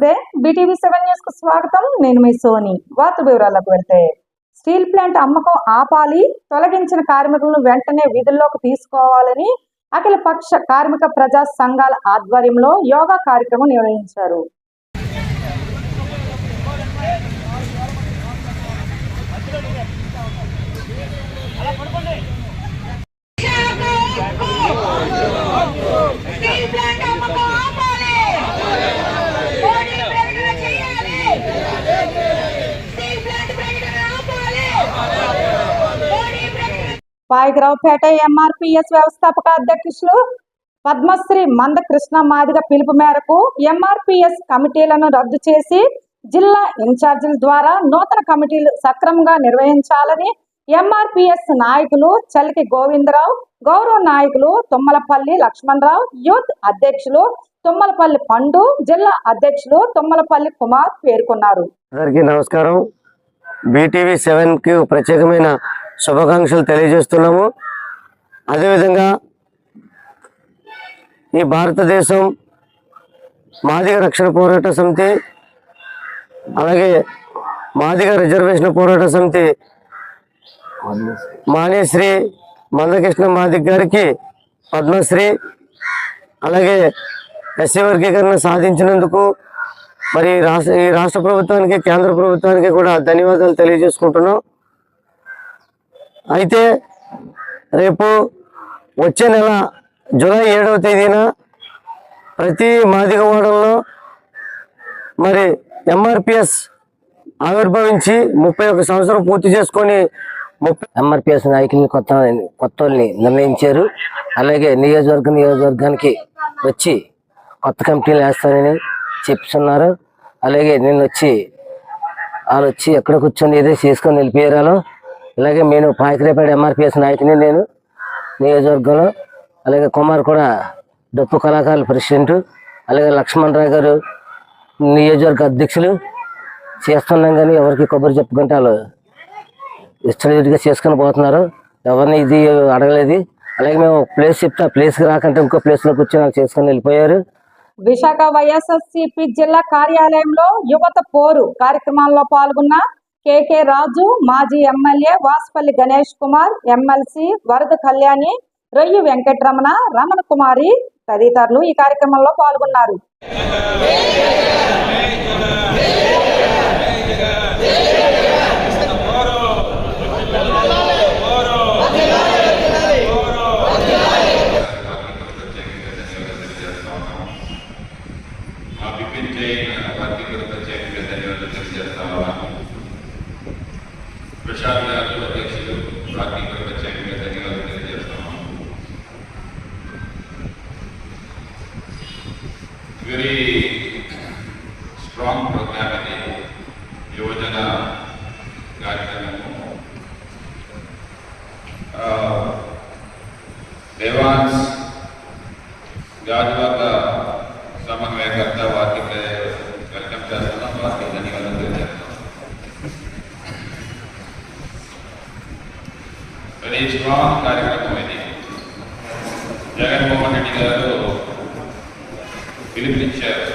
నమస్తే. BTV seven న్యూస్కు స్వాగతం. నేను మీ సోని. వార్త వివరాలకు వెళ్తే స్టీల్ ప్లాంట్ అమ్మకం ఆపాలి తొలగించిన కార్మికులను వెంటనే విధుల్లోకి తీసుకోవాలని అఖిల పక్ష కార్మిక ప్రజా సంఘాల ఆధ్వర్యంలో యోగా కార్యక్రమం నిర్వహించారు. స్టీల్ ప్లాంట్ అమ్మకం ఆపాలి మోడీ ప్రకటన చేయాలి స్టీల్ ప్లాంట్ ప్రకటన ఆపాలి మోడీ ప్రకటన పాయకరావుపేట ఎంఆర్పిఎస్ వ్యవస్థాపక అధ్యక్షులు పద్మశ్రీ మంద కృష్ణ మాదిగ పిలుపు మేరకు ఎంఆర్పిఎస్ కమిటీలను రద్దు చేసి జిల్లా ఇన్ఛార్జీల ద్వారా నూతన కమిటీలు సక్రమంగా నిర్వహించాలని ఎంఆర్పిఎస్ నాయకులు చలికి గోవిందరావు గౌరవ నాయకులు తుమ్మలపల్లి లక్ష్మణరావు యూత్ అధ్యక్షులు తుమ్మలపల్లి పండు జిల్లా అధ్యక్షులు తుమ్మలపల్లి కుమార్ పేర్కొన్నారు. అందరికీ నమస్కారం. బీటీవీ సెవెన్కి ప్రత్యేకమైన శుభాకాంక్షలు తెలియజేస్తున్నాము. అదేవిధంగా ఈ భారతదేశం మాదిగ రక్షణ పోరాట సమితి అలాగే మాదిగ రిజర్వేషన్ పోరాట సమితి మానేశ్రీ మందకృష్ణ మాదిక్ గారికి పద్మశ్రీ అలాగే ఎస్సీ వర్గీకరణ సాధించినందుకు మరి రాష్ట్ర ఈ రాష్ట్ర ప్రభుత్వానికి కేంద్ర ప్రభుత్వానికి కూడా ధన్యవాదాలు తెలియజేసుకుంటున్నాం. అయితే రేపు వచ్చే నెల జూలై ఏడవ తేదీన ప్రతి మాదిగ వాడల్లో మరి ఎంఆర్పిఎస్ ఆవిర్భవించి ముప్పై ఒక సంవత్సరం పూర్తి చేసుకొని ఎంఆర్పిఎస్ నాయకుల్ని కొత్త కొత్త వాళ్ళని నిర్ణయించారు. అలాగే నియోజకవర్గ నియోజకవర్గానికి వచ్చి కొత్త కమిటీలు వేస్తానని చెప్తున్నారు. అలాగే నేను వచ్చి వాళ్ళు వచ్చి ఎక్కడ కూర్చొని ఏదో చేసుకొని వెళ్ళిపోయారు అలాగే నేను పాయకరేపేట ఎంఆర్పిఎస్ నాయకుని నేను నియోజకవర్గంలో అలాగే కుమార్ కూడా డప్పు కళాకారుల ప్రెసిడెంట్ అలాగే లక్ష్మణ్ రావు గారు నియోజకవర్గ అధ్యక్షులు. చేస్తున్నాం కానీ ఎవరికి కొబ్బరి చెప్పుకుంటే వాళ్ళు ఇష్టంగా చేసుకుని పోతున్నారు. ఎవరిని ఇది అడగలేదు. అలాగే మేము ఒక ప్లేస్ చెప్తే ఆ ప్లేస్కి రాకంటే ఇంకో ప్లేస్లో కూర్చొని వాళ్ళు చేసుకుని వెళ్ళిపోయారు. విశాఖ వైఎస్ఆర్సీపీ జిల్లా కార్యాలయంలో యువత పోరు కార్యక్రమాల్లో పాల్గొన్న కేకే రాజు మాజీ ఎమ్మెల్యే వాసుపల్లి గణేష్ కుమార్ ఎమ్మెల్సీ వరద కళ్యాణి రొయ్యి వెంకటరమణ రమణ కుమారి తదితరులు ఈ కార్యక్రమంలో పాల్గొన్నారు మా బిపిన్ జైన్ వారికి కూడా ప్రత్యేకంగా ధన్యవాదాలు తెలియజేస్తా ఉన్నాను ప్రశాంత్ గారు అధ్యక్షులు వారికి కూడా ప్రత్యేకంగా ధన్యవాదాలు తెలియజేస్తా ఉన్నాను వెరీ స్ట్రాంగ్ ప్రోగ్రామ్ ఇది యువజన కార్యక్రమము ఆ, దేవాన్స్ గాజువాక సమన్వయకర్త వారికి వెల్కమ్ చేస్తున్నాం వారికి ధన్యవాదాలు తెలియజేస్తున్నాం. వెరీ స్ట్రాంగ్ కార్యక్రమం ఇది. జగన్మోహన్ రెడ్డి గారు పిలుపునిచ్చారు.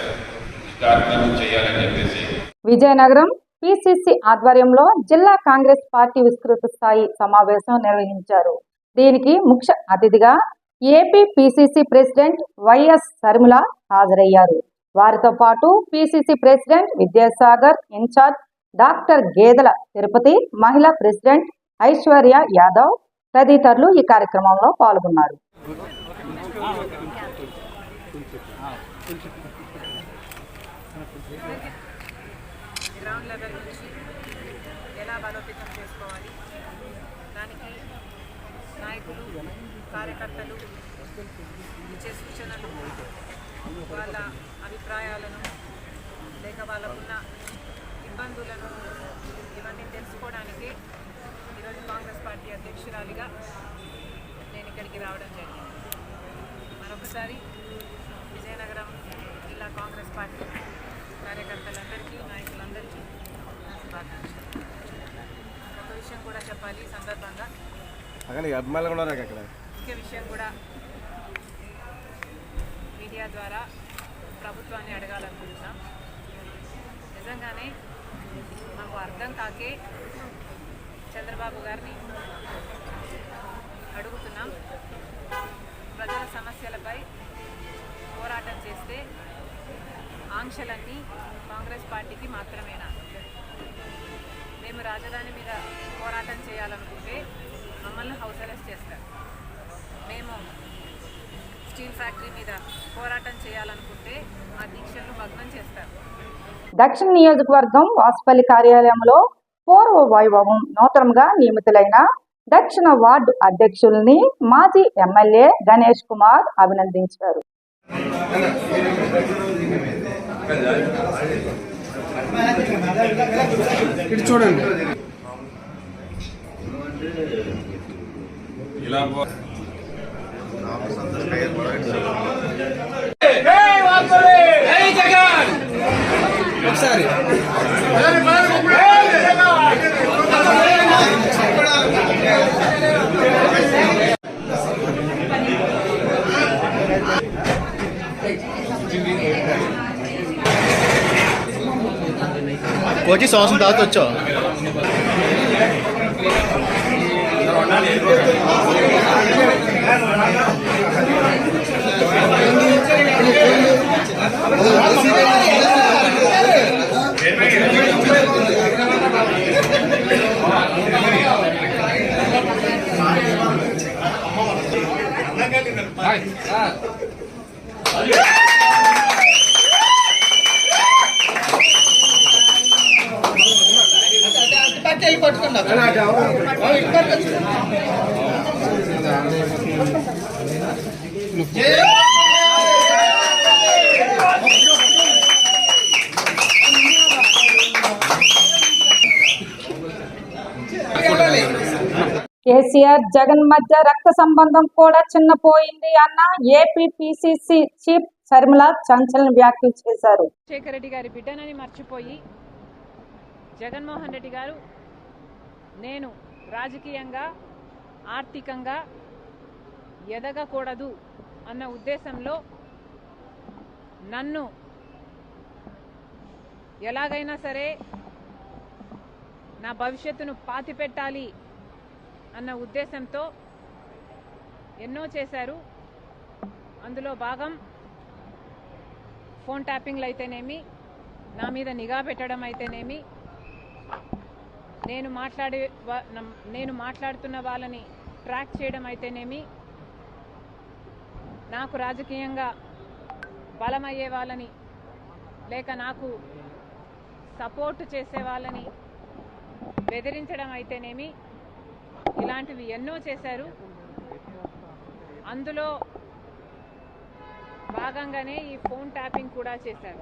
కార్యక్రమం చేయాలని చెప్పేసి. విజయనగరం పిసిసి ఆధ్వర్యంలో జిల్లా కాంగ్రెస్ పార్టీ విస్తృత స్థాయి సమావేశం నిర్వహించారు. దీనికి ముఖ్య అతిథిగా AP PCC president YS Sharmila హాజరయ్యారు. వారితో పాటు PCC president Vidyasagar incharge doctor Gedela Tirupati మహిళా ప్రెసిడెంట్ ఐశ్వర్య యాదవ్ తదితరులు ఈ కార్యక్రమంలో పాల్గొన్నారు. గ్రౌండ్ లెవెల్ నుంచి నాయకులు కార్యకర్తలు ఇచ్చే సూచనలు వాళ్ళ అభిప్రాయాలను లేక వాళ్ళకున్న ఇబ్బందులను ఇవన్నీ తెలుసుకోవడానికి ఈరోజు కాంగ్రెస్ పార్టీ అధ్యక్షురాలిగా నేను ఇక్కడికి రావడం జరిగింది. మరొకసారి విజయనగరం జిల్లా కాంగ్రెస్ పార్టీ కార్యకర్తలందరికీ నాయకులందరికీ శుభాకాంక్షలు. ఒక విషయం కూడా చెప్పాలి సందర్భంగా. అక్కడ అభిమానులు కూడా ఉన్నారు అక్కడ ముఖ్య విషయం కూడా మీడియా ద్వారా ప్రభుత్వాన్ని అడగాలనుకుంటున్నాం. నిజంగానే మాకు అర్థం కాకే చంద్రబాబు గారిని అడుగుతున్నాం. ప్రజల సమస్యలపై పోరాటం చేస్తే ఆంక్షలన్నీ కాంగ్రెస్ పార్టీకి మాత్రమేనా? మేము రాజధాని మీద పోరాటం చేయాలనుకుంటే మమ్మల్ని హౌస్ అరెస్ట్ చేస్తారు. మేము స్టీల్ ఫ్యాక్టరీ మీద పోరాటం చేయాలనుకుంటే మా దీక్షలను భగ్నం చేస్తారు. దక్షిణ నియోజకవర్గం వాసుపల్లి కార్యాలయంలో పూర్వ వైభవం నూతనంగా నియమితులైన దక్షిణ వార్డు అధ్యక్షుల్ని మాజీ ఎమ్మెల్యే గణేష్ కుమార్ అభినందించారు. చూడండి. ఒకసారి కోచి సంవత్సరం తర్వాత వచ్చావు. Hi. Hi. కేసీఆర్ జగన్ మధ్య రక్త సంబంధం కూడా చిన్నపోయింది అన్న ఏపీ పిసిసి చీఫ్ శర్మిల చంచలన వ్యాఖ్యలు చేశారు. శేఖర్ రెడ్డి గారి బిడ్డనని మర్చిపోయి జగన్మోహన్ రెడ్డి గారు నేను రాజకీయంగా ఆర్థికంగా ఎదగకూడదు అన్న ఉద్దేశంలో నన్ను ఎలాగైనా సరే నా భవిష్యత్తును పాతిపెట్టాలి అన్న ఉద్దేశంతో ఎన్నో చేశారు. అందులో భాగం ఫోన్ ట్యాపింగ్లు అయితేనేమి నా మీద నిఘా పెట్టడం అయితేనేమి నేను మాట్లాడే వా- నేను మాట్లాడుతున్న వాళ్ళని ట్రాక్ చేయడం అయితేనేమి నాకు రాజకీయంగా బలమయ్యే వాళ్ళని లేక నాకు సపోర్ట్ చేసే వాళ్ళని బెదిరించడం అయితేనేమి ఇలాంటివి ఎన్నో చేశారు. అందులో భాగంగానే ఈ ఫోన్ ట్యాపింగ్ కూడా చేశారు.